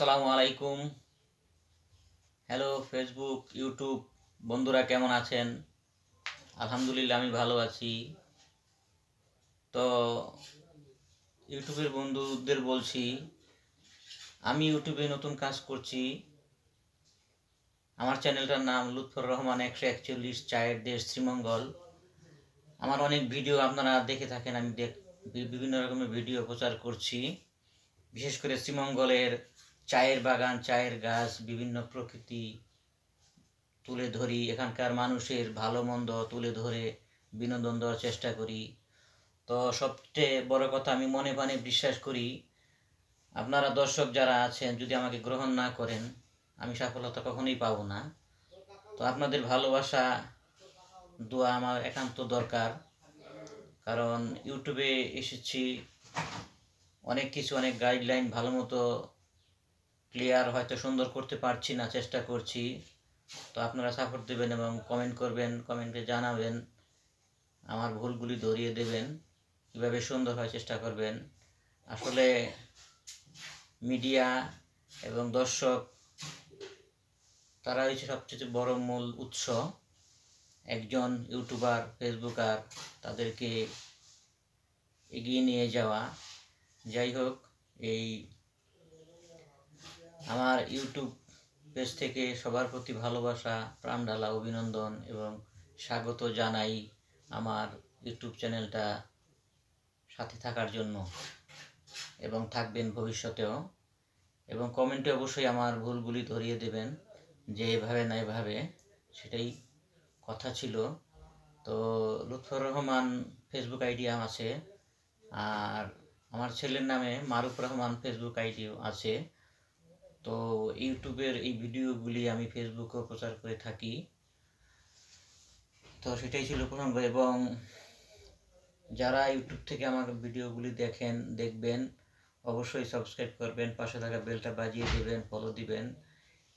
আসসালামু আলাইকুম। Hello Facebook YouTube বন্ধুরা কেমন আছেন? আলহামদুলিল্লাহ, আমি ভালো আছি। তো, ইউটিউবের বন্ধুদের বলছি, আমি ইউটিউবে নতুন কাজ করছি। আমার চ্যানেলটার নাম লুৎফর রহমান একশো একচল্লিশ চায়ের দেশ শ্রীমঙ্গল। আমার অনেক ভিডিও আপনারা দেখে থাকেন, আমি বিভিন্ন রকমের ভিডিও প্রচার করছি। বিশেষ করে শ্রীমঙ্গলের চায়ের বাগান, চায়ের গাছ, বিভিন্ন প্রকৃতি তুলে ধরি। এখানকার মানুষের ভালো মন্দ তুলে ধরে বিনোদন দেওয়ার চেষ্টা করি। তো সবচেয়ে বড় কথা আমি মনে প্রাণে বিশ্বাস করি, আপনারা দর্শক যারা আছেন, যদি আমাকে গ্রহণ না করেন, আমি সফলতা কখনোই পাবো না। তো আপনাদের ভালোবাসা, দোয়া আমার একান্ত দরকার। কারণ ইউটিউবে এসেছি, অনেক কিছু, অনেক গাইডলাইন ভালো মতো ক্লিয়ার হয়তো সুন্দর করতে পারছি না, চেষ্টা করছি। তো আপনারা সাপোর্ট দেবেন এবং কমেন্ট করবেন কমেন্টে জানাবেন। আমার ভুলগুলি ধরিয়ে দেবেন। কীভাবে সুন্দর হয় চেষ্টা করবেন। আসলে মিডিয়া এবং দর্শক তারা হচ্ছে সবচেয়ে বড় মূল উৎস। একজন ইউটিউবার, ফেসবুকার, তাদেরকে এগিয়ে নিয়ে যাওয়া। যাই হোক, এই আমার ইউটিউব পেজ থেকে সবার প্রতি ভালোবাসা, প্রাণ ঢালা অভিনন্দন এবং স্বাগত জানাই আমার ইউটিউব চ্যানেলটা সাথে থাকার জন্য এবং থাকবেন ভবিষ্যতেও। এবং কমেন্টে অবশ্যই আমার ভুলগুলি ধরিয়ে দেবেন, যে এভাবে না এভাবে, সেটাই কথা ছিল। তো লুৎফর রহমান ফেসবুক আইডি আছে, আর আমার ছেলের নামে মারুফ রহমান ফেসবুক আইডিও আছে। তো ইউটিউবের এই ভিডিওগুলি আমি ফেসবুকেও প্রচার করে থাকি। তো সেটাই ছিল প্রসঙ্গ এবং যারা ইউটিউব থেকে আমার ভিডিওগুলি দেখেন, দেখবেন, অবশ্যই সাবস্ক্রাইব করবেন, পাশে থাকা বেলটা বাজিয়ে দেবেন ফলো দিবেন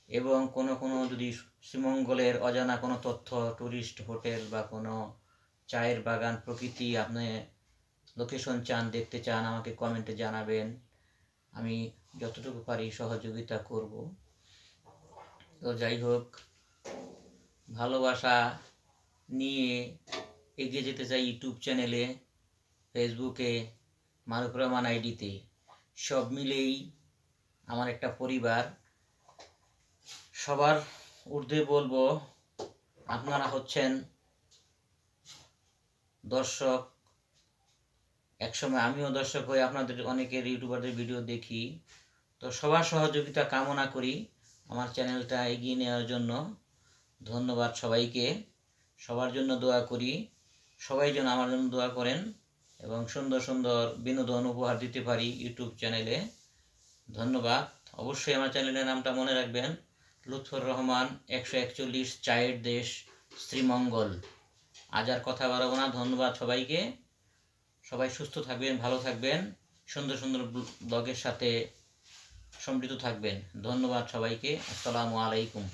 এবং কোনো কোনো যদি শ্রীমঙ্গলের অজানা কোনো তথ্য ট্যুরিস্ট হোটেল বা কোনো চায়ের বাগান প্রকৃতি আপনি লোকেশন চান, দেখতে চান, আমাকে কমেন্টে জানাবেন। আমি যতটুকু পারি সহযোগিতা করব। তো যাই হোক, ভালোবাসা নিয়ে এগিয়ে যেতে চাই ইউটিউব চ্যানেলে, ফেসবুকে, মারুফ রহমান আইডিতে। সব মিলেই আমার একটা পরিবার। সবার ঊর্ধ্বে বলব, আপনারা হচ্ছেন দর্শক একসময় আমিও দর্শক হয়ে আপনাদের অনেকের ইউটিউবারদের ভিডিও দেখি। তো সবার সহযোগিতা কামনা করি আমার চ্যানেলটা এগিয়ে নেওয়ার জন্য। ধন্যবাদ সবাইকে। সবার জন্য দোয়া করি। সবাই যেন আমার জন্য দোয়া করেন এবং সুন্দর সুন্দর বিনোদন উপহার দিতে পারি ইউটিউব চ্যানেলে। ধন্যবাদ। অবশ্যই আমার চ্যানেলের নামটা মনে রাখবেন। লুৎফর রহমান, একশো একচল্লিশ, চায়ের দেশ, শ্রীমঙ্গল। আজ আর কথা বাড়াবো না। ধন্যবাদ সবাইকে। সবাই সুস্থ থাকবেন, ভালো থাকবেন। সুন্দর সুন্দর ব্লগের সাথে সমৃদ্ধ থাকবেন। ধন্যবাদ সবাইকে। আসসালামু আলাইকুম।